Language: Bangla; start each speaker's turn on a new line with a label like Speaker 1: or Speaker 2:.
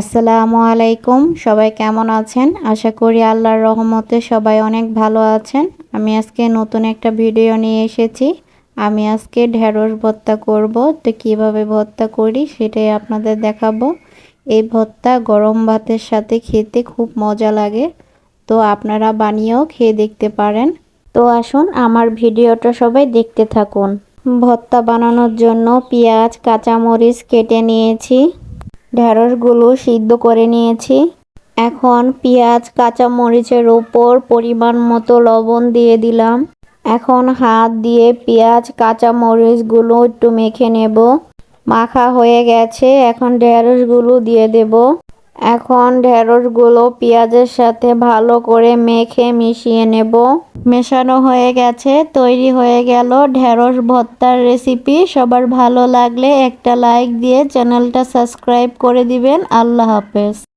Speaker 1: আসসালামু আলাইকুম। সবাই কেমন আছেন? আশা করি আল্লাহর রহমতে সবাই অনেক ভালো আছেন। আমি আজকে নতুন একটা ভিডিও নিয়ে এসেছি। আমি আজকে ঢেঁড়স ভর্তা করব। তো কীভাবে ভর্তা করি সেটাই আপনাদের দেখাবো। এই ভর্তা গরম ভাতের সাথে খেতে খুব মজা লাগে। তো আপনারা বানিয়েও খেয়ে দেখতে পারেন। তো আসুন আমার ভিডিওটা সবাই দেখতে থাকুন। ভর্তা বানানোর জন্য পেঁয়াজ, কাঁচামরিচ কেটে নিয়েছি। ঢেঁড়সগুলো সিদ্ধ করে নিয়েছি। এখন পেঁয়াজ, কাঁচামরিচের ওপর পরিমাণ মতো লবণ দিয়ে দিলাম। এখন হাত দিয়ে পেঁয়াজ কাঁচা মরিচগুলো একটু মেখে নেব। মাখা হয়ে গেছে, এখন ঢেঁড়সগুলো দিয়ে দেব। এখন ঢেঁড়সগুলো পেঁয়াজের সাথে ভালো করে মেখে মিশিয়ে নেব। মেশানো হয়ে গেছে, তৈরি হয়ে গেল ঢেঁড়স ভর্তার রেসিপি সবার ভালো লাগলে একটা লাইক দিয়ে চ্যানেলটা সাবস্ক্রাইব করে দিবেন। আল্লাহ হাফেজ।